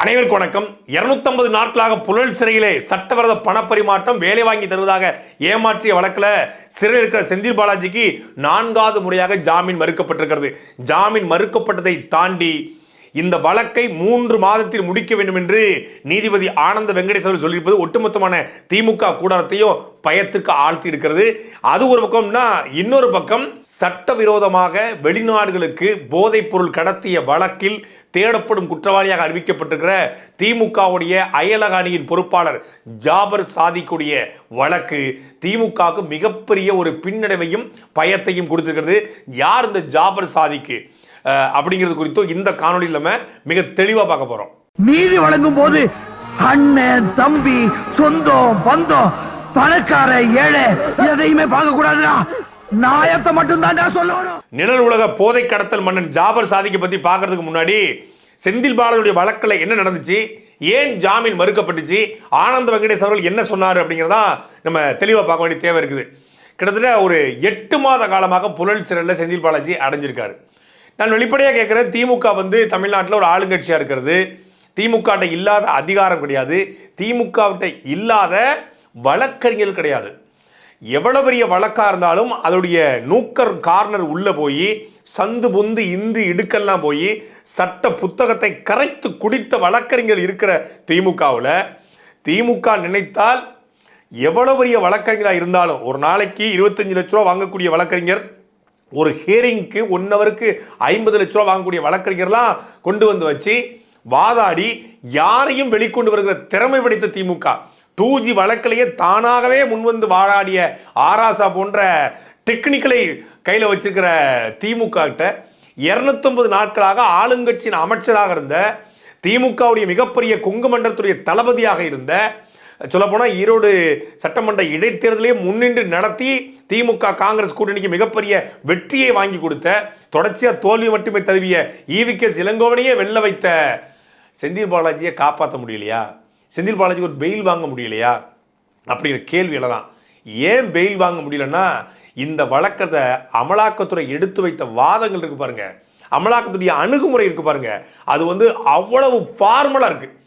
அனைவருக்கும் வணக்கம். இருநூத்தம்பது நாட்களாக புழல் சிறையிலே சட்டவிரோத பணப்பரிமாற்றம் வேலை வாங்கி தருவதாக ஏமாற்றிய வழக்கில் சிறையில் இருக்கிற செந்தில் பாலாஜிக்கு நான்காவது முறையாக ஜாமீன் மறுக்கப்பட்டிருக்கிறது. ஜாமீன் மறுக்கப்பட்டதை தாண்டி இந்த வழக்கை மூன்று மாதத்தில் முடிக்க வேண்டும் என்று நீதிபதி ஆனந்த வெங்கடேஸ்வரர் சொல்லியிருப்பது ஒட்டுமொத்தமான திமுக கூடாரத்தையும் பயத்துக்கு ஆழ்த்தி இருக்கிறது அது ஒரு பக்கம்னா இன்னொரு பக்கம் சட்டவிரோதமாக வெளிநாடுகளுக்கு போதைப் பொருள் கடத்திய வழக்கில் தேடப்படும் குற்றவாளியாக அறிவிக்கப்பட்டிருக்கிற திமுகவுடைய அயலக அணியின் பொறுப்பாளர் ஜாபர் சாதிக்குடைய வழக்கு திமுகவுக்கு மிகப்பெரிய ஒரு பின்னடைவையும் பயத்தையும் கொடுத்திருக்கிறது. யார் இந்த ஜாபர் சாதிக்கு? அப்படிங்கிறது குறித்தும் இந்த காணொலியில் நம்ம மிக தெளிவாக பார்க்க போகிறோம் நீதி வழங்கும் போது அண்ணன் தம்பி சொந்தம் பந்தம் பணக்கார ஏழை எதையுமே பார்க்க கூடாதுடா. நாயத்தை மட்டும் தான்டா சொல்லணும். நிழல் உலக போதை கடத்தல் மன்னன் ஜாபர் சாதிக்கை பற்றி பார்க்கறதுக்கு முன்னாடி செந்தில் பாலாஜியுடைய வழக்கில் என்ன நடந்துச்சு? ஏன் ஜாமீன் மறுக்கப்பட்டுச்சு? ஆனந்த வெங்கடேஷ் அவர்கள் என்ன சொன்னார் அப்படிங்கிறதா நம்ம தெளிவாக பார்க்க வேண்டிய தேவை இருக்குது. கிட்டத்தட்ட ஒரு எட்டு மாத காலமாக புழல் சிறையில் செந்தில் பாலாஜி அடைஞ்சிருக்காரு. நான் வெளிப்படையாக கேட்குறேன் திமுக வந்து தமிழ்நாட்டில் ஒரு ஆளுங்கட்சியாக இருக்கிறது. திமுகட்ட இல்லாத அதிகாரம் கிடையாது. திமுக இல்லாத வழக்கறிஞர் கிடையாது. எவ்வளோ பெரிய வழக்காக இருந்தாலும் அதோடைய நூக்கர் கார்னர் உள்ளே போய் சந்து பொந்து இந்து இடுக்கெல்லாம் போய் சட்ட புத்தகத்தை கரைத்து குடித்த வழக்கறிஞர் இருக்கிற திமுகவில் திமுக நினைத்தால் எவ்வளோ பெரிய வழக்கறிஞராக இருந்தாலும் ஒரு நாளைக்கு இருபத்தஞ்சு லட்ச ரூபா வாங்கக்கூடிய வழக்கறிஞர் ஒரு ஹியரிங்க்கு ஒன் ஹவருக்கு ஐம்பது லட்ச ரூபா வாங்கக்கூடிய வழக்கறிஞர்லாம் கொண்டு வந்து வச்சு வாதாடி யாரையும் வெளிக்கொண்டு வருகிற திறமை படைத்த திமுக. டூ ஜி வழக்கிலேயே தானாகவே முன்வந்து வாழாடிய ஆராசா போன்ற டெக்னிக்கலை கையில் வச்சிருக்கிற திமுக கிட்ட இருநூத்தொன்பது நாட்களாக ஆளுங்கட்சியின் அமைச்சராக இருந்த திமுகவுடைய மிகப்பெரிய கொங்கு மண்டலத்துடைய தளபதியாக இருந்த சொல்லப்போனால் ஈரோடு சட்டமன்ற இடைத்தேர்தலே முன்னின்று நடத்தி திமுக காங்கிரஸ் கூட்டணிக்கு மிகப்பெரிய வெற்றியை வாங்கி கொடுத்த தொடர்ச்சியாக தோல்வி மட்டுமே தழுவிய ஈவிகே இளங்கோவனையே வெல்ல வைத்த செந்தில் பாலாஜியை காப்பாற்ற முடியலையா? செந்தில் பாலாஜிக்கு ஒரு பெயில் வாங்க முடியலையா? அப்படிங்கிற கேள்வி எழலாம் ஏன் பெயில் வாங்க முடியலன்னா இந்த வழக்கத்தை அமலாக்கத்துறை எடுத்து வைத்த வாதங்கள் இருக்கு பாருங்க. அமலாக்கத்துடைய அணுகுமுறை இருக்கு பாருங்க. அது வந்து அவ்வளவு ஃபார்மலாக இருக்குது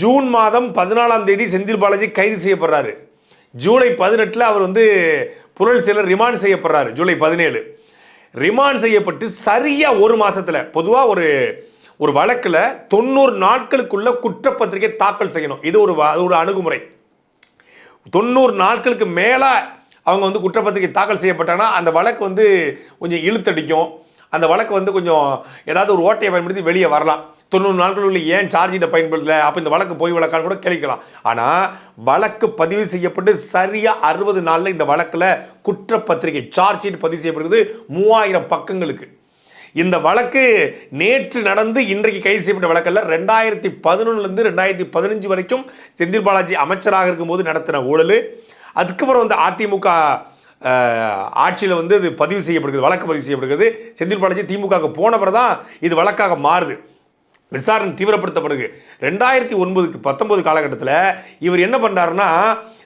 ஜூன் மாதம் பதினாலாம் தேதி செந்தில் பாலாஜி கைது செய்யப்படுறாரு. ஜூலை பதினெட்டில் அவர் வந்து புழல் சிலர் ரிமாண்ட் செய்யப்படுறாரு ஜூலை பதினேழு. ரிமாண்ட் செய்யப்பட்டு சரியாக ஒரு மாதத்தில் பொதுவாக ஒரு ஒரு வழக்கில் தொண்ணூறு நாட்களுக்குள்ள குற்றப்பத்திரிகை தாக்கல் செய்யணும். இது ஒரு ஒரு அணுகுமுறை. தொண்ணூறு நாட்களுக்கு மேலே அவங்க வந்து குற்றப்பத்திரிகை தாக்கல் செய்யப்பட்டாங்கன்னா அந்த வழக்கு வந்து கொஞ்சம் இழுத்தடிக்கும். அந்த வழக்கு வந்து கொஞ்சம் ஏதாவது ஒரு ஓட்டையை பயன்படுத்தி வெளியே வரலாம். தொண்ணூறு நாட்களுள்ள ஏன் சார்ஜிட்ட பயன்படுத்தலை பயன்படுத்தல? அப்போ இந்த வழக்கு போய் வழக்கான்னு கூட கேட்கலாம் ஆனால் வழக்கு பதிவு செய்யப்பட்டு சரியாக அறுபது நாளில் இந்த வழக்கில் குற்றப்பத்திரிகை சார்ஜ் ஷீட் பதிவு செய்யப்படுகிறது மூவாயிரம் பக்கங்களுக்கு. இந்த வழக்கு நேற்று நடந்து இன்றைக்கு கைது செய்யப்பட்ட வழக்கில் ரெண்டாயிரத்தி பதினொன்னுலேருந்து ரெண்டாயிரத்தி பதினஞ்சு வரைக்கும் செந்தில் பாலாஜி அமைச்சராக இருக்கும்போது நடத்தின ஊழல். அதுக்கப்புறம் வந்து அதிமுக ஆட்சியில் வந்து இது பதிவு செய்யப்படுகிறது வழக்கு பதிவு செய்யப்படுகிறது. செந்தில் பாலாஜி திமுகவுக்கு போனவர் தான் இது வழக்காக மாறுது. விசாரணை தீவிரப்படுத்தப்படுது. ரெண்டாயிரத்தி ஒன்பதுக்கு பத்தொன்பது காலகட்டத்தில் இவர் என்ன பண்ணுறாருன்னா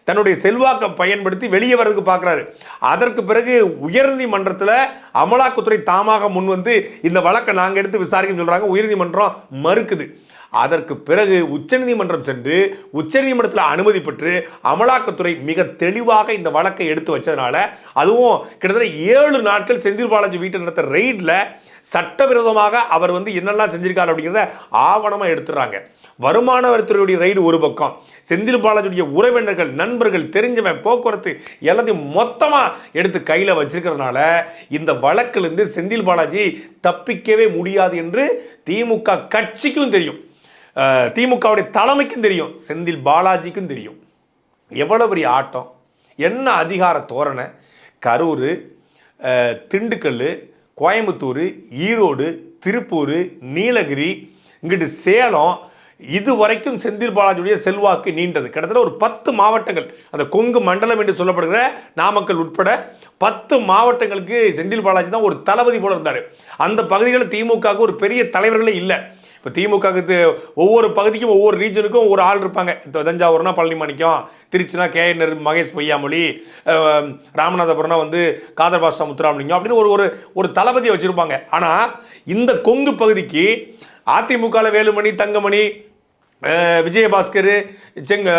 தன்னுடைய செல்வாக்கை பயன்படுத்தி வெளியே வர்றதுக்கு பார்க்குறாரு அதற்கு பிறகு உயர்நீதிமன்றத்தில் அமலாக்கத்துறை தாமாக முன் வந்து இந்த வழக்கை நாங்கள் எடுத்து விசாரிக்கணும்னு சொல்கிறாங்க உயர்நீதிமன்றம் மறுக்குது. அதற்கு பிறகு உச்சநீதிமன்றம் சென்று உச்சநீதிமன்றத்தில் அனுமதி பெற்று அமலாக்கத்துறை மிக தெளிவாக இந்த வழக்கை எடுத்து வச்சதுனால அதுவும் கிட்டத்தட்ட ஏழு நாட்கள் செந்தில் பாலாஜி வீட்டை நடத்த ரெய்டில் சட்டவிரோதமாக அவர் வந்து என்னெல்லாம் செஞ்சிருக்காரு அப்படிங்கிறத ஆவணமாக எடுத்துடுறாங்க. வருமான வரித்துறையுடைய ரைடு ஒரு பக்கம். செந்தில் பாலாஜியுடைய உறவினர்கள் நண்பர்கள் தெரிஞ்சவன் போக்குவரத்து எல்லாத்தையும் மொத்தமாக எடுத்து கையில் வச்சிருக்கிறதுனால இந்த வழக்கிலிருந்து செந்தில் பாலாஜி தப்பிக்கவே முடியாது என்று திமுக கட்சிக்கும் தெரியும். திமுகவுடைய தலைமைக்கும் தெரியும். செந்தில் பாலாஜிக்கும் தெரியும். எவ்வளோ பெரிய ஆட்டம்? என்ன அதிகார தோரணை? கரூர் திண்டுக்கல் கோயம்புத்தூர் ஈரோடு திருப்பூர் நீலகிரி இங்கிட்டு சேலம் இது வரைக்கும் செந்தில் பாலாஜியுடைய செல்வாக்கு நீண்டது. கிட்டத்தட்ட ஒரு பத்து மாவட்டங்கள் அந்த கொங்கு மண்டலம் என்று சொல்லப்படுகிற நாமக்கல் உட்பட பத்து மாவட்டங்களுக்கு செந்தில் பாலாஜி தான் ஒரு தளபதி போல இருந்தார். அந்த பகுதிகளில் திமுகவுக்கு ஒரு பெரிய தலைவர்களே இல்லை. இப்போ திமுகவுக்கு ஒவ்வொரு பகுதிக்கும் ஒவ்வொரு ரீஜனுக்கும் ஒரு ஆள் இருப்பாங்க. இப்போ தஞ்சாவூர்னா பழனி மாணிக்கம் திருச்சினா கே. என். மகேஷ் பொய்யாமொழி ராமநாதபுரம்னா வந்து காதர் பாஷா முத்துராமலிங்கம் அப்படின்னு ஒரு ஒரு ஒரு தளபதியை வச்சுருப்பாங்க. ஆனால் இந்த கொங்கு பகுதிக்கு அதிமுகவில் வேலுமணி தங்கமணி விஜயபாஸ்கர் செங்க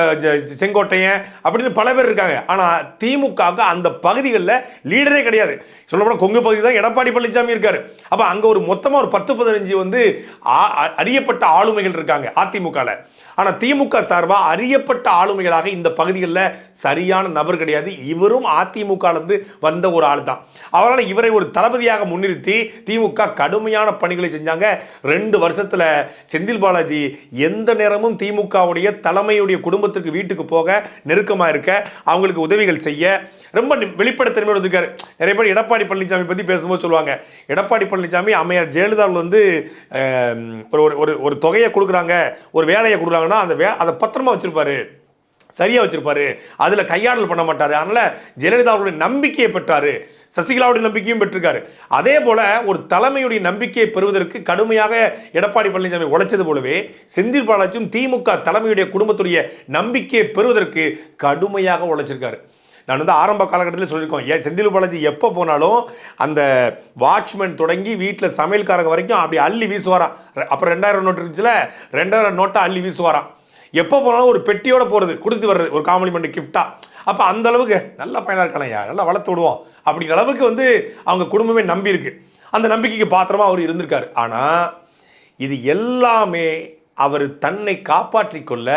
செங்கோட்டையன் அப்படின்னு பல பேர் இருக்காங்க. ஆனால் திமுகவுக்கு அந்த பகுதிகளில் லீடரே கிடையாது. சொல்லப்போனால் கொங்கு பகுதி தான் எடப்பாடி பழனிசாமி இருக்கார். அப்போ அங்கே ஒரு மொத்தமாக ஒரு பத்து பதினஞ்சு வந்து அ- அறியப்பட்ட ஆளுமைகள் இருக்காங்க அதிமுகவில் ஆனால் திமுக சார்பாக அறியப்பட்ட ஆளுமைகளாக இந்த பகுதிகளில் சரியான நபர் கிடையாது. இவரும் அதிமுகலேருந்து வந்த ஒரு ஆள் தான் அவரால் இவரை ஒரு தளபதியாக முன்னிறுத்தி திமுக கடுமையான பணிகளை செஞ்சாங்க. ரெண்டு வருஷத்தில் செந்தில் பாலாஜி எந்த நேரமும் திமுகவுடைய தலைமையுடைய குடும்பத்துக்கு வீட்டுக்கு போக நெருக்கமாக இருக்க அவங்களுக்கு உதவிகள் செய்ய ரொம்ப நி- வெளிப்படைத்தன்மையோடு இருக்காரு. நிறைய பேர் எடப்பாடி பழனிசாமி பற்றி பேசும்போது சொல்லுவாங்க. எடப்பாடி பழனிசாமி அம்மையார் ஜெயலலிதாவில் வந்து ஒரு ஒரு- ஒரு ஒரு தொகையை கொடுக்குறாங்க ஒரு வேலையை கொடுக்குறாங்கன்னா அந்த வே அதை பத்திரமா வச்சிருப்பாரு. சரியாக வச்சிருப்பாரு. அதில் கையாடல் பண்ண மாட்டார். அதனால் ஜெயலலிதாவுடைய நம்பிக்கையை பெற்றாரு. சசிகலாவுடைய நம்பிக்கையும் பெற்றிருக்காரு. அதே போல ஒரு தலைமையுடைய நம்பிக்கையை பெறுவதற்கு கடுமையாக எடப்பாடி பழனிசாமி உழைச்சது போலவே செந்தில் பாலாஜியும் திமுக தலைமையுடைய குடும்பத்துடைய நம்பிக்கையை பெறுவதற்கு கடுமையாக உழைச்சிருக்காரு. நான் வந்து ஆரம்ப காலகட்டத்தில் சொல்லியிருக்கோம். ஏன் செந்தில் பாலாஜி எப்போ போனாலும் அந்த வாட்ச்மேன் தொடங்கி வீட்டில் சமையல்காரங்க வரைக்கும் அப்படி அள்ளி வீசுவாராம் அப்புறம் ரெண்டாயிரம் நோட்டு இருந்துச்சுல ரெண்டாயிரம் நோட்டை அள்ளி வீசுவாராம் எப்போ போனாலும் ஒரு பெட்டியோட போகிறது கொடுத்து வர்றது ஒரு காம்ப்ளிமெண்ட் கிஃப்டாக அப்போ அந்த அளவுக்கு நல்ல பையனாக இருக்கானையா நல்லா வளர்த்து விடுவோம். அப்படிங்கிற அளவுக்கு வந்து அவங்க குடும்பமே நம்பி இருக்கு. அந்த நம்பிக்கைக்கு பாத்திரமாக அவர் இருந்திருக்கார். ஆனால் இது எல்லாமே அவர் தன்னை காப்பாற்றிக்கொள்ள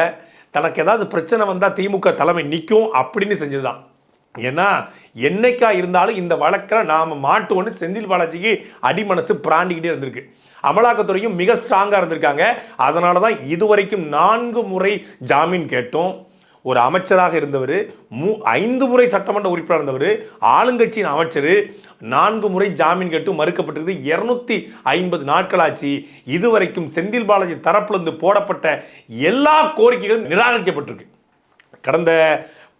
தனக்கு ஏதாவது பிரச்சனை வந்தால் திமுக தலைமை நிற்கும் அப்படின்னு செஞ்சது தான் ஏன்னா என்னைக்கா இருந்தாலும் இந்த வழக்கில் நாம் மாட்டுவோன்னு செந்தில் பாலாஜிக்கு அடிமனசு பிராண்டிக்கிட்டே இருந்திருக்கு. அமலாக்கத்துறையும் மிக ஸ்ட்ராங்காக இருந்திருக்காங்க. அதனால தான் இதுவரைக்கும் நான்கு முறை ஜாமீன் கேட்டோம். ஒரு அமைச்சராக இருந்தவர் மூ ஐந்து முறை சட்டமன்ற உறுப்பினர் இருந்தவர் ஆளுங்கட்சியின் அமைச்சர் நான்கு முறை ஜாமீன் கேட்டு மறுக்கப்பட்டிருக்கு இருநூத்தி ஐம்பது நாட்களாச்சு. இதுவரைக்கும் செந்தில் பாலாஜி தரப்பிலிருந்து போடப்பட்ட எல்லா கோரிக்கைகளும் நிராகரிக்கப்பட்டிருக்கு. கடந்த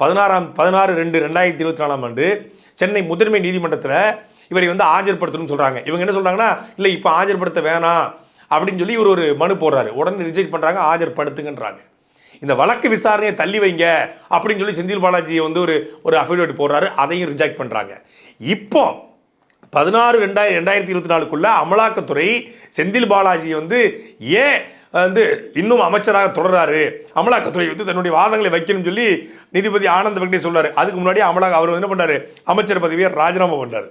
பதினாறாம் பதினாறு ரெண்டு ரெண்டாயிரத்தி இருபத்தி நாலாம் ஆண்டு சென்னை முதன்மை நீதிமன்றத்தில் இவரை வந்து ஆஜர்படுத்தணும்னு சொல்கிறாங்க இவங்க என்ன சொல்கிறாங்கன்னா இல்லை இப்போ ஆஜர்படுத்த வேணாம் அப்படின்னு சொல்லி இவர் ஒரு மனு போடுறாரு. உடனே ரிஜெக்ட் பண்ணுறாங்க ஆஜர்படுத்துங்கன்றாங்க. இந்த வழக்கு விசாரணையை தள்ளி வைங்க அப்படின்னு சொல்லி செந்தில் பாலாஜியை வந்து ஒரு ஒரு அஃபிடேவிட் போடுறாரு. அதையும் ரிஜெக்ட் பண்ணுறாங்க இப்போ பதினாறு ரெண்டாயிரம் ரெண்டாயிரத்தி இருபத்தி நாலுக்குள்ளே அமலாக்கத்துறை செந்தில் பாலாஜி வந்து ஏன் வந்து இன்னும் அமைச்சராக தொடர்றாரு. அமலாக்கத்துறை வந்து தன்னுடைய வாதங்களை வைக்கணும்னு சொல்லி நீதிபதி ஆனந்த் வெங்கடேஷ் சொல்றாரு. அதுக்கு முன்னாடி அமலா அவர் என்ன பண்ணாரு அமைச்சர் பதவியை ராஜினாமா பண்ணார்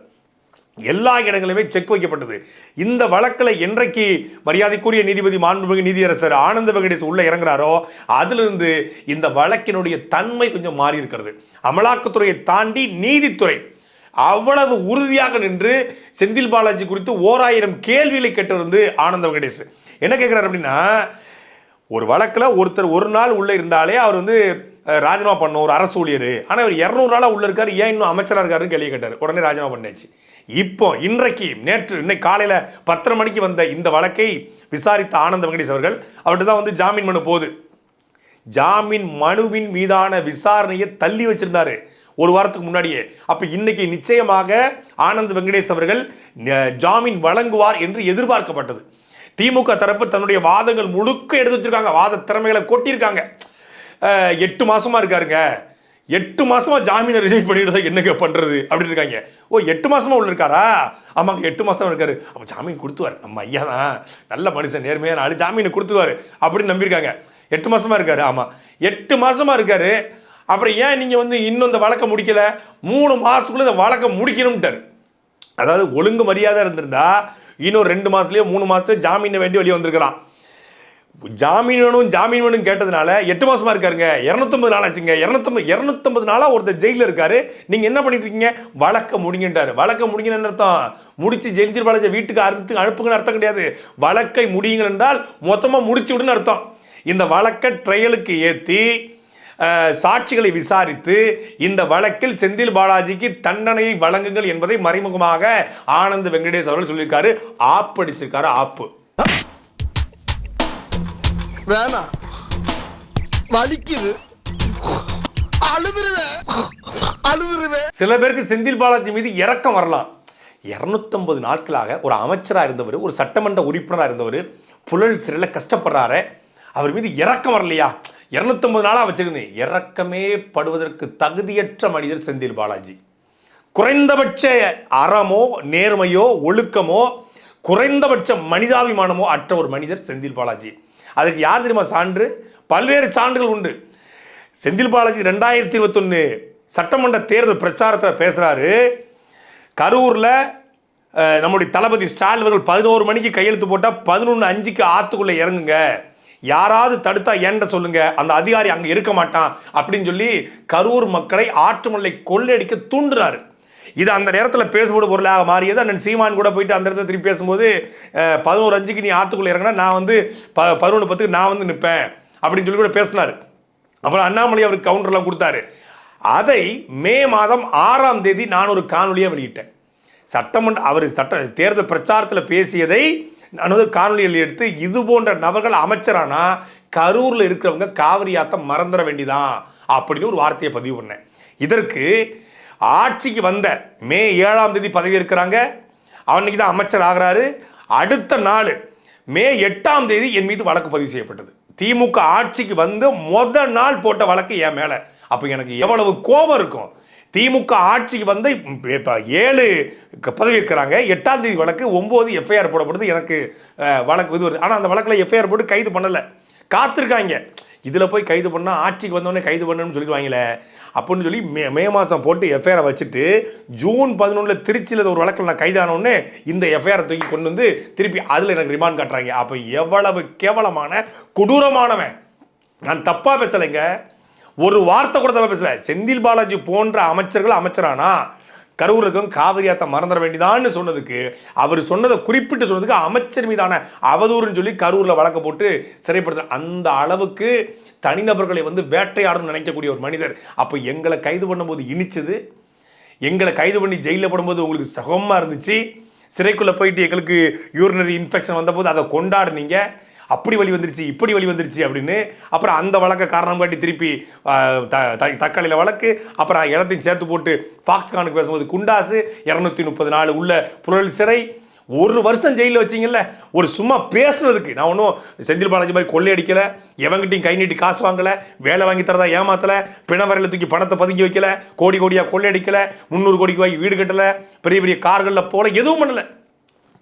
எல்லா இடங்களுமே செக் வைக்கப்பட்டது. இந்த வழக்கில் என்றைக்கு மரியாதைக்குரிய நீதிபதி மாண்புமிகு நீதியரசர் ஆனந்த வெங்கடேஷ் உள்ள இறங்குறாரோ அதிலிருந்து இந்த வழக்கினுடைய தன்மை கொஞ்சம் மாறி இருக்கிறது. அமலாக்கத்துறையை தாண்டி நீதித்துறை அவ்வளவு உறுதியாக நின்று செந்தில் பாலாஜி குறித்து ஓராயிரம் கேள்விகளை கேட்டிருந்து ஆனந்த வெங்கடேஷ். என்ன கேட்குறாரு அப்படின்னா ஒரு வழக்கில் ஒருத்தர் ஒரு நாள் உள்ளே இருந்தாலே அவர் வந்து ராஜினாமா பண்ணணும் ஒரு அரசு ஊழியர். ஆனால் அவர் இரநூறு நாளாக உள்ளே இருக்கார் ஏன் இன்னும் அமைச்சராக இருக்காருன்னு கேள்வி கேட்டார். உடனே ராஜினாமா பண்ணியாச்சு. இப்போ இன்றைக்கு நேற்று இன்னைக்கு காலையில் பத்தரை மணிக்கு வந்த இந்த வழக்கை விசாரித்த ஆனந்த வெங்கடேஷ் அவர்கள் அவர்கிட்ட தான் வந்து ஜாமீன் மனு போகுது. ஜாமீன் மனுவின் மீதான விசாரணையை தள்ளி வச்சிருந்தாரு. ஒரு வாரத்துக்கு முன்னாடியே. அப்ப இன்னைக்கு நிச்சயமாக ஆனந்த் வெங்கடேஷ் அவர்கள் ஜாமீன் வழங்குவார் என்று எதிர்பார்க்கப்பட்டது. திமுக தரப்பு தன்னுடைய வாதங்கள் முழுக்க எடுத்து வச்சிருக்காங்க. வாத திறமைகளை கொட்டியிருக்காங்க எட்டு மாசமா இருக்காருங்க. எட்டு மாசமா ஜாமீனை ரிஜெக்ட் பண்ணிட்டு என்னங்க பண்றது அப்படின்னு இருக்காங்க. ஓ எட்டு மாசமா உள்ள இருக்காரா? ஆமாங்க எட்டு மாசம் இருக்காரு. அப்ப ஜாமீன் கொடுத்துவார் நம்ம ஐயா தான். நல்ல மனுஷன் நேர்மையான ஆளு. ஜாமீனை கொடுத்துருவாரு அப்படின்னு நம்பியிருக்காங்க. எட்டு மாசமா இருக்காரு. ஆமா. எட்டு மாசமா இருக்காரு. அப்புறம் ஏன் நீங்க வந்து இன்னும் இந்த வழக்கை முடிக்கல? மூணு மாசத்துக்குள்ள இந்த வழக்கை முடிக்கணும்ட்டாரு. அதாவது ஒழுங்கு மரியாதை இருந்திருந்தா இன்னும் ரெண்டு மாதத்துலேயோ மூணு மாதத்துலேயோ ஜாமீனை வேண்டி வெளியே வந்திருக்கலாம். ஜாமீன் வேணும் ஜாமீன் வேணும் கேட்டதுனால எட்டு மாசமா இருக்காருங்க. இரநூத்தம்பது நாள் ஆச்சுங்க. இரநூத்தம்பது இரநூத்தம்பது நாளாக ஒருத்தர் ஜெயிலில் இருக்காரு. நீங்க என்ன பண்ணிட்டு இருக்கீங்க? வழக்க முடிங்கன்றாரு வழக்க முடிங்கன்னு அர்த்தம். முடிச்சு ஜெயிஞ்சர் பாலாஜி வீட்டுக்கு அறுத்து அனுப்புங்கன்னு அர்த்தம் கிடையாது. வழக்கை முடியுங்கள் என்றால் மொத்தமாக முடிச்சு விடுன்னு அர்த்தம். இந்த வழக்கை ட்ரையலுக்கு ஏற்றி சாட்சிகளை விசாரித்து இந்த வழக்கில் செந்தில் பாலாஜிக்கு தண்டனையை வழங்குங்கள் என்பதை மறைமுகமாக ஆனந்த் வெங்கடேஷ் அவர்கள் சொல்லியிருக்காரு. ஆப்படிச்சிருக்காரு ஆப்பு. வேணாம் வலிக்குது. அழுதுருவேன். அழுதுருவேன். சில பேருக்கு செந்தில் பாலாஜி மீது இரக்கம் வரலாம். இரநூத்தம்பது நாட்களாக ஒரு அமைச்சராக இருந்தவர் ஒரு சட்டமன்ற உறுப்பினராக இருந்தவர் புழல் சிறையில் கஷ்டப்படுறாரு. அவர் மீது இரக்கம் வரலையா? இரநூத்தம்பது நாளாக வச்சிருந்தேன் இறக்கமே படுவதற்கு தகுதியற்ற மனிதர் செந்தில் பாலாஜி. குறைந்தபட்ச அறமோ நேர்மையோ ஒழுக்கமோ குறைந்தபட்ச மனிதாபிமானமோ அற்ற ஒரு மனிதர் செந்தில் பாலாஜி. அதுக்கு யார் தெரியுமா சான்று? பல்வேறு சான்றுகள் உண்டு. செந்தில் பாலாஜி ரெண்டாயிரத்தி இருபத்தொன்று சட்டமன்ற தேர்தல் பிரச்சாரத்தில் பேசுகிறாரு கரூரில் நம்முடைய தளபதி ஸ்டாலின் அவர்கள் பதினோரு மணிக்கு கையெழுத்து போட்டால் பதினொன்று அஞ்சுக்கு ஆற்றுக்குள்ளே இறங்குங்க. யாராவது தடுத்தா ஏன்ட சொல்லுங்க? அந்த அதிகாரி அங்கே இருக்க மாட்டான் அப்படின்னு சொல்லி கரூர் மக்களை ஆற்றுமல்லை கொள்ளையடிக்க தூண்டுறாரு. இது அந்த நேரத்தில் பேசப்படும் பொருளாக மாறியது. அண்ணன் சீமான் கூட போயிட்டு அந்த இடத்துல திருப்பி பேசும்போது பதினோரு அஞ்சுக்கு நீ ஆற்றுக்குள்ளே இறங்கினா நான் வந்து ப பதினொன்று பத்துக்கு நான் வந்து நிற்பேன் அப்படின்னு சொல்லி கூட பேசினார். அப்புறம் அண்ணாமலை அவருக்கு கவுண்டர்லாம் கொடுத்தாரு. அதை மே மாதம் ஆறாம் தேதி நான் ஒரு காணொலியாக வெளியிட்டேன். சட்டமன்ற அவர் சட்ட தேர்தல் பிரச்சாரத்தில் பேசியதை நான் வந்து காணொலியில் எடுத்து இது போன்ற நபர்கள் அமைச்சரானா கரூரில் இருக்கிறவங்க காவிரி ஆத்தம் மறந்துட வேண்டிதான் அப்படின்னு ஒரு வார்த்தையை பதிவு பண்ணேன். இதற்கு ஆட்சிக்கு வந்த மே ஏழாம் தேதி பதவி இருக்கிறாங்க. அவனுக்கு தான் அமைச்சர் ஆகிறாரு. அடுத்த நாள் மே எட்டாம் தேதி என் மீது வழக்கு பதிவு செய்யப்பட்டது. திமுக ஆட்சிக்கு வந்து முத நாள் போட்ட வழக்கு என் மேலே. அப்போ எனக்கு எவ்வளவு கோபம் இருக்கும். திமுக ஆட்சிக்கு வந்து இப்போ ஏழு க- பதவி இருக்கிறாங்க எட்டாம் தேதி வழக்கு ஒம்பது எஃப்ஐஆர் போடப்படுது. எனக்கு வழக்கு இது வருது. ஆனால் அந்த வழக்கில் எஃப்ஐஆர் போட்டு கைது பண்ணலை. காத்திருக்காங்க. இதில் போய் கைது பண்ணால் ஆட்சிக்கு வந்தோடனே கைது பண்ணணும்னு சொல்லிடுவாங்களே. அப்படின்னு சொல்லி மே மே மாதம் போட்டு எஃப்ஐஆரை வச்சுட்டு ஜூன் பதினொன்றில் திருச்சியில் ஒரு வழக்கில் நான் கைதானோடனே இந்த எஃப்ஐஆரை தூக்கி கொண்டு வந்து திருப்பி அதில் எனக்கு ரிமாண்ட் காட்டுறாங்க. அப்போ எவ்வளவு கேவலமான கொடூரமானவன். நான் தப்பாக பேசலைங்க. ஒரு வார்த்தை கூட தப்பா பேசல. செந்தில் பாலாஜி போன்ற அமைச்சர்கள் அமைச்சரானா? கரூர் இருக்கும் மறந்துட வேண்டியதான்னு சொன்னதுக்கு அவர் சொன்னதை குறிப்பிட்டு சொன்னதுக்கு அமைச்சர் மீதான அவதூறுன்னு சொல்லி கரூரில் வழக்கு போட்டு சிறைப்படுத்த அந்த அளவுக்கு தனிநபர்களை வந்து வேட்டையாடணும்னு நினைக்கக்கூடிய ஒரு மனிதர். அப்போ எங்களை கைது பண்ணும்போது இனிச்சது? எங்களை கைது பண்ணி ஜெயிலில் போடும்போது உங்களுக்கு சுகமாக இருந்துச்சு? சிறைக்குள்ளே போயிட்டு எங்களுக்கு யூரினரி இன்ஃபெக்ஷன் வந்தபோது அதை கொண்டாடுனீங்க? அப்படி வழி வந்துருச்சு இப்படி வழி வந்துருச்சு அப்படின்னு அப்புறம் அந்த வழக்கை காரணம் காட்டி திருப்பி த- த- தக்காளியில் வழக்கு அப்புறம் இடத்தையும் சேர்த்து போட்டு ஃபாக்ஸ்கானுக்கு பேசும்போது குண்டாசு இரநூத்தி முப்பது நாலு உள்ள புழல் சிறை ஒரு வருஷம் ஜெயிலில் வச்சிங்கல்ல ஒரு சும்மா பேசுனதுக்கு. நான் ஒன்றும் செந்தில் பாலாஜி மாதிரி கொள்ளையடிக்கலை எவங்கிட்டையும் கை நீட்டி காசு வாங்கலை வேலை வாங்கி தரதா ஏமாத்தல பிணவரையில் தூக்கி பணத்தை பதுக்கி வைக்கல கோடி கோடியாக கொள்ளையடிக்கலை முந்நூறு கோடிக்கு வாங்கி வீடு கட்டலை பெரிய பெரிய கார்களில் போல எதுவும் பண்ணலை.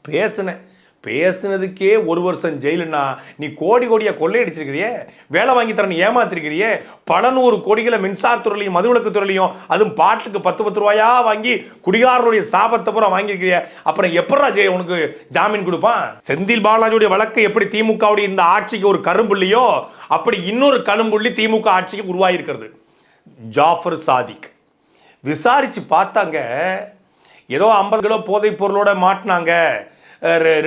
பேசுனேன். பேசுனதுக்கே ஒரு வருஷம் ஜெயிலுன்னா நீ கோடி கோடியாக கொள்ளையடிச்சிருக்கிறியே? வேலை வாங்கி தரேன் ஏமாத்திருக்கிறியே? பல நூறு கோடிகளை மின்சாரத்துறையிலையும் மதுவிலக்கு துறையிலையும் அதுவும் பாட்டுக்கு பத்து பத்து ரூபாயா வாங்கி குடிகாரனுடைய சாபத்தை பூரா வாங்கியிருக்கிறிய? அப்புறம் எப்படா ஜெய உனக்கு ஜாமீன் கொடுப்பான்? செந்தில் பாலாஜியுடைய வழக்கு எப்படி திமுகவுடைய இந்த ஆட்சிக்கு ஒரு கரும்புள்ளியோ அப்படி இன்னொரு கரும்புள்ளி திமுக ஆட்சிக்கு உருவாகியிருக்கிறது. ஜாஃபர் சாதிக். விசாரிச்சு பார்த்தாங்க. ஏதோ ஐம்பது கிலோ போதைப் பொருளோட மாட்டினாங்க.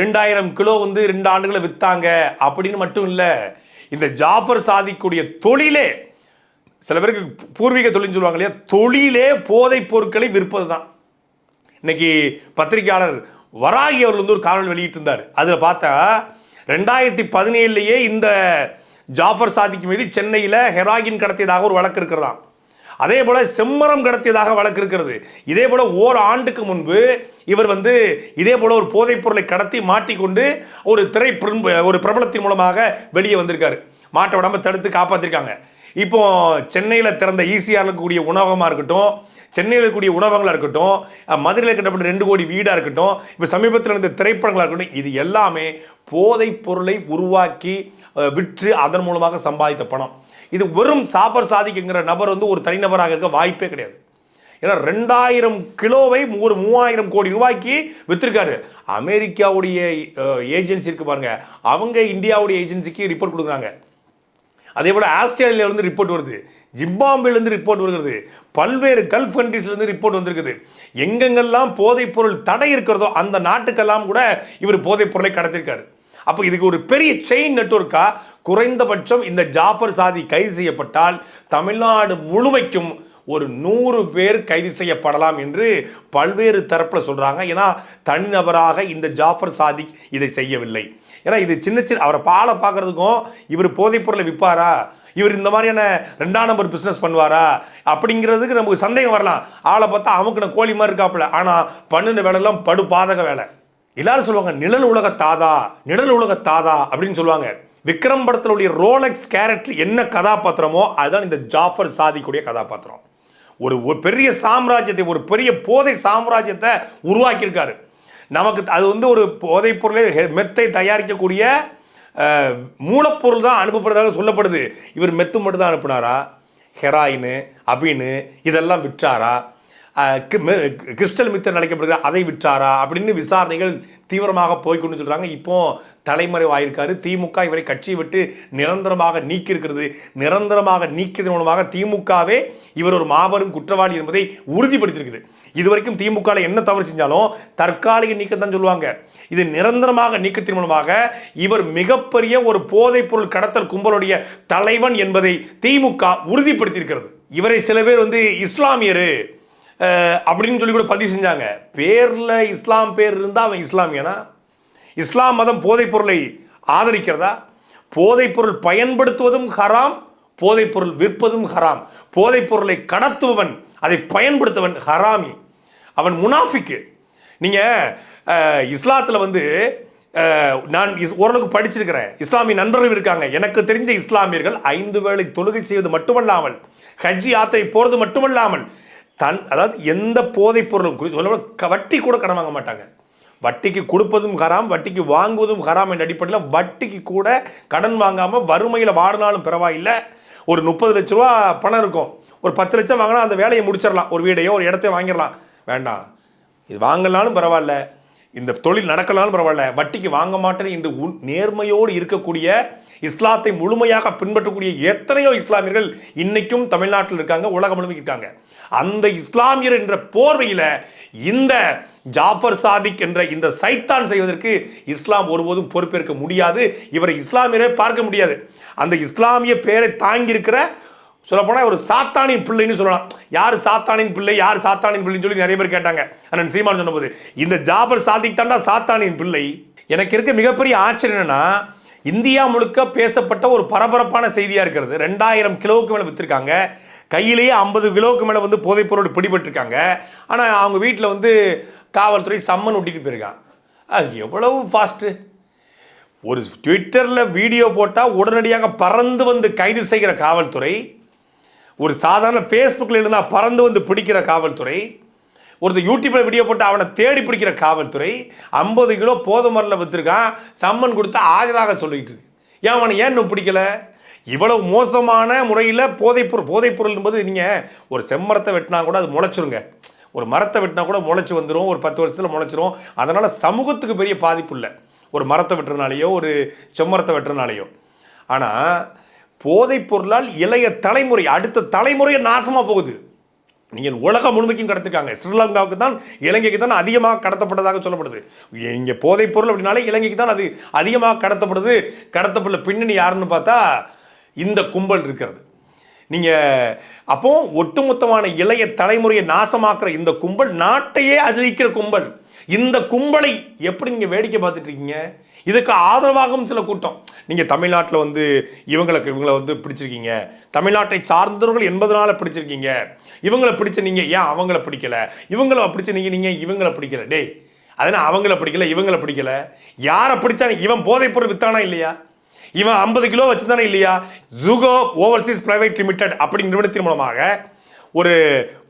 ரெண்டாயிரம் கிலோ வந்து ரெண்டு ஆண்டுகளை விற்றாங்க அப்படின்னு மட்டும் இல்லை இந்த ஜாஃபர் சாதிக்கூடிய தொழிலே சில பேருக்கு பூர்வீக தொழில்னு சொல்லுவாங்க இல்லையா தொழிலே போதைப் பொருட்களை விற்பது தான் இன்னைக்கு பத்திரிகையாளர் வராகி அவர்கள் வந்து ஒரு காணொலி வெளியிட்டிருந்தார். அதில் பார்த்தா ரெண்டாயிரத்தி பதினேழுலேயே இந்த ஜாஃபர் சாதிக்கு மீது சென்னையில் ஹெராகின் கடத்தியதாக ஒரு வழக்கு இருக்கிறதாம். அதே போல செம்மரம் கடத்தியதாக வழக்கு இருக்கிறது. இதே போல ஓர் ஆண்டுக்கு முன்பு இவர் வந்து இதே போல ஒரு போதைப் பொருளை கடத்தி மாட்டிக்கொண்டு ஒரு திரை ஒரு பிரபலத்தின் மூலமாக வெளியே வந்திருக்காரு. மாட்ட விடாமல் தடுத்து காப்பாற்றிருக்காங்க இப்போ சென்னையில் திறந்த ஈசிஆர் இருக்கக்கூடிய உணவகமாக இருக்கட்டும் சென்னையில் இருக்கக்கூடிய உணவகங்களாக இருக்கட்டும் மதுரையில் கட்டப்பட்ட ரெண்டு கோடி வீடாக இருக்கட்டும் இப்போ சமீபத்தில் இருந்த திரைப்படங்களாக இருக்கட்டும் இது எல்லாமே போதைப் பொருளை உருவாக்கி விற்று அதன் மூலமாக சம்பாதித்த பணம். இது வெறும் சாப்பர் சாதிக்குங்கிற நபர் வந்து ஒரு தனிநபராக இருக்க வாய்ப்பே கிடையாது. ஏன்னா ரெண்டாயிரம் கிலோவை ஒரு மூவாயிரம் கோடி ரூபாய்க்கு வித்திருக்காரு. அமெரிக்காவுடைய ஏஜென்சி இருக்கு பாருங்க. அவங்க இந்தியாவுடைய ஏஜென்சிக்கு ரிப்போர்ட் கொடுக்குறாங்க. அதே போல் ஆஸ்திரேலியாவிலேருந்து ரிப்போர்ட் வருது. ஜிம்பாம்பேலேருந்து ரிப்போர்ட் வருகிறது. பல்வேறு கல்ஃப் கண்ட்ரீஸ்லேருந்து ரிப்போர்ட் வந்திருக்குது. எங்கெங்கெல்லாம் போதைப்பொருள் தடை இருக்கிறதோ அந்த நாட்டுக்கெல்லாம் கூட இவர் போதைப்பொருளை கடத்திருக்காரு. அப்போ இதுக்கு ஒரு பெரிய செயின் நெட்ஒர்க்காக குறைந்தபட்சம் இந்த ஜாஃபர் சாதி கைது செய்யப்பட்டால் தமிழ்நாடு முழுமைக்கும் ஒரு நூறு பேர் கைது செய்யப்படலாம் என்று பல்வேறு தரப்பில் சொல்கிறாங்க ஏன்னா தனிநபராக இந்த ஜாஃபர் சாதிக் இதை செய்யவில்லை. ஏன்னா இது சின்ன சின்ன அவரை பாலை பார்க்கறதுக்கும் இவர் போதைப்பொருளை விற்பாரா? இவர் இந்த மாதிரியான ரெண்டாம் நம்பர் பிஸ்னஸ் பண்ணுவாரா? அப்படிங்கிறதுக்கு நமக்கு சந்தேகம் வரலாம். ஆளை பார்த்தா அமுக்குன கோழி மாதிரி இருக்காப்புல. ஆனால் பண்ணுன வேலைலாம் படு பாதக வேலை. எல்லாரும் சொல்லுவாங்க நிழல் உலக தாதா நிழல் உலக தாதா அப்படின்னு சொல்லுவாங்க. விக்ரம் படத்தினுடைய ரோலக்ஸ் கேரக்டர் என்ன கதாபாத்திரமோ அதுதான் இந்த ஜாஃபர் சாதிக்குடைய கதாபாத்திரம். ஒரு ஒரு பெரிய சாம்ராஜ்யத்தை ஒரு பெரிய போதை சாம்ராஜ்யத்தை உருவாக்கியிருக்காரு. நமக்கு அது வந்து ஒரு போதைப் பொருளை ஹெ- மெத்தை தயாரிக்கக்கூடிய மூலப்பொருள் தான் அனுப்பப்படுறதாக சொல்லப்படுது. இவர் மெத்து மட்டும் தான் அனுப்புனாரா? ஹெராயின் அபின்னு இதெல்லாம் விற்றாரா? கிறிஸ்டல் மித்தர் அழைக்கப்படுது அதை விற்றாரா அப்படின்னு விசாரணைகள் தீவிரமாக போய்க்கொண்டு சொல்கிறாங்க இப்போ தலைமறைவாயிருக்காரு. திமுக இவரை கட்சியை விட்டு நிரந்தரமாக நீக்கியிருக்கிறது. நிரந்தரமாக நீக்கியதன் மூலமாக திமுகவே இவர் ஒரு மாபெரும் குற்றவாளி என்பதை உறுதிப்படுத்தியிருக்குது. இதுவரைக்கும் திமுக என்ன தவறு செஞ்சாலும் தற்காலிக நீக்கம் தான் சொல்லுவாங்க. இது நிரந்தரமாக நீக்கத்தின் மூலமாக இவர் மிகப்பெரிய ஒரு போதைப் பொருள் கடத்தல் கும்பலுடைய தலைவன் என்பதை திமுக உறுதிப்படுத்தியிருக்கிறது. இவரை சில பேர் வந்து இஸ்லாமியர். அப்படின்னு சொல்லி கூட பதிவு செஞ்சாங்க. பேரில் இஸ்லாம் பேர் இருந்தால் அவன் இஸ்லாமியனா? இஸ்லாம் மதம் போதைப்பொருளை ஆதரிக்கிறதா? போதைப்பொருள் பயன்படுத்துவதும் ஹராம் போதைப்பொருள் விற்பதும் ஹராம். போதைப்பொருளை கடத்துபவன் அதை பயன்படுத்துவன் ஹராமி. அவன் முனாஃபிக்கு. நீங்கள் இஸ்லாத்தில் வந்து நான் ஓரளவுக்கு படிச்சிருக்கிறேன். இஸ்லாமிய நண்பர்கள் இருக்காங்க. எனக்கு தெரிஞ்ச இஸ்லாமியர்கள் ஐந்து வேளை தொழுகை செய்வது மட்டுமல்லாமல் ஹஜ்ஜி யாத்திரை போகிறது மட்டுமல்லாமல் தன் அதாவது எந்த போதைப் பொருளும் குறித்து சொல்ல வட்டி கூட கடன் வாங்க மாட்டாங்க. வட்டிக்கு கொடுப்பதும் ஹராம் வட்டிக்கு வாங்குவதும் ஹராம் என்ற அடிப்படையில் வட்டிக்கு கூட கடன் வாங்காமல் வறுமையில் வாடினாலும் பரவாயில்லை. ஒரு முப்பது லட்ச ரூபா பணம் இருக்கும். ஒரு பத்து லட்சம் வாங்கினா அந்த வேலையை முடிச்சிடலாம். ஒரு வீடையோ ஒரு இடத்தையோ வாங்கிடலாம். வேண்டாம். இது வாங்கலாலும் பரவாயில்ல. இந்த தொழில் நடக்கலாலும் பரவாயில்ல. வட்டிக்கு வாங்க மாட்டேன் என்று உன் நேர்மையோடு இருக்கக்கூடிய இஸ்லாத்தை முழுமையாக பின்பற்றக்கூடிய எத்தனையோ இஸ்லாமியர்கள் இன்றைக்கும் தமிழ்நாட்டில் இருக்காங்க உலகம் முழுமைக்கு இருக்காங்க. அந்த இஸ்லாமியர் என்ற போர்வையில் இந்த ஜாஃபர் சாதிக் என்ற இந்த சைத்தான் செய்வதற்கு இஸ்லாம் ஒருபோதும் பொறுப்பேற்க முடியாது. இவரை இஸ்லாமியரை பார்க்க முடியாது. அந்த இஸ்லாமிய பேரை தாங்கியிருக்கிற சொல்லப்போனால் ஒரு சாத்தானின் பிள்ளைன்னு சொல்லலாம். யார் சாத்தானின் பிள்ளை யார் சாத்தானின் பிள்ளைன்னு சொல்லி நிறைய பேர் கேட்டாங்க. அண்ணன் சீமான் சொன்னபோது இந்த ஜாபர் சாதிக் தாண்டா சாத்தானின் பிள்ளை. எனக்கு இருக்க மிகப்பெரிய ஆச்சரியம் என்னன்னா இந்தியா முழுக்க பேசப்பட்ட ஒரு பரபரப்பான செய்தியாக இருக்கிறது. ரெண்டாயிரம் கிலோவுக்கு மேலே விற்றுருக்காங்க கையிலேயே ஐம்பது கிலோவுக்கு மேலே வந்து போதைப்பொருள் பிடிபட்டிருக்காங்க. ஆனால் அவங்க வீட்டில் வந்து காவல்துறை சம்மன் ஒட்டிட்டு போயிருக்கான். அது எவ்வளவு ஃபாஸ்ட்டு ஒரு ட்விட்டரில் வீடியோ போட்டால் உடனடியாக பறந்து வந்து கைது செய்கிற காவல்துறை ஒரு சாதாரண ஃபேஸ்புக்கில் இருந்தால் பறந்து வந்து பிடிக்கிற காவல்துறை ஒருத்தர் யூடியூப்பில் வீடியோ போட்டு அவனை தேடி பிடிக்கிற காவல்துறை ஐம்பது கிலோ போதுமரில் விற்றுருக்கான் சம்மன் கொடுத்து ஆஜராக சொல்லிக்கிட்டு இருக்கு. ஏன் அவனை ஏன் இன்னும் பிடிக்கல? இவ்வளவு மோசமான முறையில் போதைப்பொருள் போதைப்பொருள் என்பது நீங்கள் ஒரு செம்மரத்தை வெட்டினா கூட அது முளைச்சிருங்க. ஒரு மரத்தை வெட்டினா கூட முளைச்சி வந்துடும் ஒரு பத்து வருஷத்தில் முளைச்சிரும். அதனால் சமூகத்துக்கு பெரிய பாதிப்பு இல்லை. ஒரு மரத்தை வெட்டுறதுனாலையோ ஒரு செம்மரத்தை வெட்டுறதுனாலையோ. ஆனால் போதைப் பொருளால் இளைய தலைமுறை அடுத்த தலைமுறையை நாசமாக போகுது. நீங்கள் உலகம் முழுமைக்கும் கடத்திருக்காங்க. ஸ்ரீலங்காவுக்கு தான் இலங்கைக்கு தான் அதிகமாக கடத்தப்பட்டதாக சொல்லப்படுது. இங்கே போதைப் பொருள் அப்படின்னாலே இலங்கைக்கு தான் அது அதிகமாக கடத்தப்படுது. கடத்தப்பட்ட பின்னணி யாருன்னு பார்த்தா இந்த கும்பல் இருக்கிறது. நீங்கள் அப்போ ஒட்டுமொத்தமான இளைய தலைமுறையை நாசமாக்குற இந்த கும்பல் நாட்டையே அழிக்கிற கும்பல். இந்த கும்பலை எப்படி நீங்கள் வேடிக்கை பார்த்துட்டு இருக்கீங்க? இதுக்கு ஆதரவாகவும் சில கூட்டம். நீங்கள் தமிழ்நாட்டில் வந்து இவங்களுக்கு இவங்களை வந்து பிடிச்சிருக்கீங்க. தமிழ்நாட்டை சார்ந்தவர்கள் என்பதனால பிடிச்சிருக்கீங்க. இவங்களை பிடிச்ச நீங்கள் ஏன் அவங்கள பிடிக்கல? இவங்கள பிடிச்ச நீங்கள் நீங்கள் இவங்களை பிடிக்கல? டேய் அதனால் அவங்கள பிடிக்கல இவங்கள பிடிக்கல? யாரை பிடிச்சா இவன் போதைப்பொருள் வித்தானா இல்லையா? இவன் ஐம்பது கிலோ வச்சுதானே இல்லையா? ஜூகோ ஓவர்சீஸ் பிரைவேட் லிமிடெட் அப்படி நிறுவனத்தின் மூலமாக ஒரு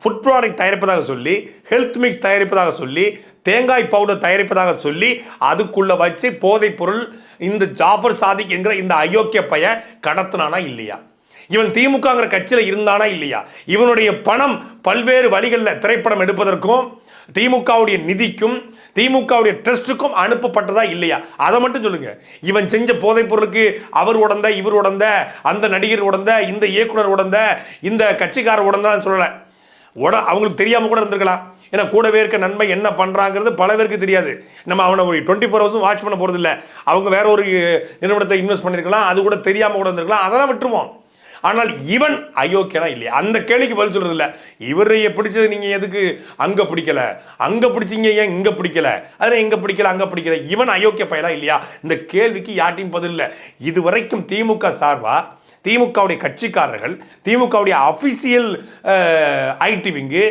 ஃபுட் ப்ராடக்ட் தயாரிப்பதாக சொல்லி ஹெல்த் மிக்ஸ் தயாரிப்பதாக சொல்லி தேங்காய் பவுடர் தயாரிப்பதாக சொல்லி அதுக்குள்ள வச்சு போதைப் பொருள் இந்த ஜாஃபர் சாதிக் என்கிற இந்த அயோக்கிய பையன் கடத்தினானா இல்லையா? இவன் திமுகங்கிற கட்சியில் இருந்தானா இல்லையா? இவனுடைய பணம் பல்வேறு வழிகளில் திரைப்படம் எடுப்பதற்கும் திமுகவுடைய நிதிக்கும் திமுகவுடைய ட்ரஸ்ட்டுக்கும் அனுப்பப்பட்டதா இல்லையா? அதை மட்டும் சொல்லுங்க. இவன் செஞ்ச போதைப் பொருளுக்கு அவர் உடந்த இவர் உடந்த அந்த நடிகர் உடந்த இந்த இயக்குனர் உடந்த இந்த கட்சிக்காரர் உடந்தான்னு சொல்லலை. உட அவங்களுக்கு தெரியாமல் கூட இருந்திருக்கலாம். ஏன்னா கூடவே இருக்க நன்மை என்ன பண்ணுறாங்கிறது பல பேருக்கு தெரியாது. நம்ம அவனை ஒரு டுவெண்ட்டி ஃபோர் ஹவர்ஸும் வாட்ச் பண்ண போகிறதில்ல அவங்க வேற ஒரு நிறுவனத்தை இன்வெஸ்ட் பண்ணியிருக்கலாம் அது கூட தெரியாமல் கூட இருந்திருக்கலாம். அதெல்லாம் விட்டுருவோம். ஆனால் இவன் அயோக்கியனா இல்லையா? அந்த கேள்விக்கு பதில் சொல்றது இல்ல இவரைய பிடிச்சது நீங்க எதுக்கு? அங்க பிடிக்கல. அங்க பிடிச்சீங்க ஏன் இங்க பிடிக்கல? அதில் எங்க பிடிக்கல? அங்க பிடிக்கல. இவன் அயோக்கிய பயலா இல்லையா? இந்த கேள்விக்கு யார்ட்டையும் பதில் இல்லை. இதுவரைக்கும் திமுக சார்பா? திமுகவுடைய கட்சிக்காரர்கள் திமுகவுடைய அஃபிஷியல் ஐடி விங்கு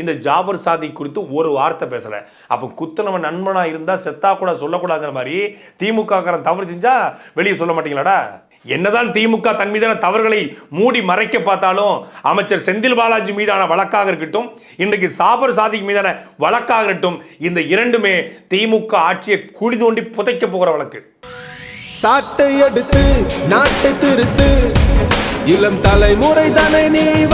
இந்த ஜாபர் சாதி குறித்து ஒரு வார்த்தை பேசல. அப்போ குத்தனவன் நண்பனா இருந்தா செத்தா கூட சொல்லக்கூடாதுங்கிற மாதிரி திமுக தவறு செஞ்சா வெளியே சொல்ல மாட்டீங்களாடா? என்னதான் திமுக தன் மீதான தவறுகளை மூடி மறைக்க பார்த்தாலும் அமைச்சர் செந்தில் பாலாஜி மீதான வழக்காக இருக்கட்டும் இன்றைக்கு சாபர் சாதிக் மீதான வழக்காக இருக்கட்டும் இந்த இரண்டுமே திமுக ஆட்சியை குழி தோண்டி புதைக்க போகிற வழக்கு. சாட்டை எடுத்து நாட்டை திருத்து இளம் தலைமுறை தானே நீ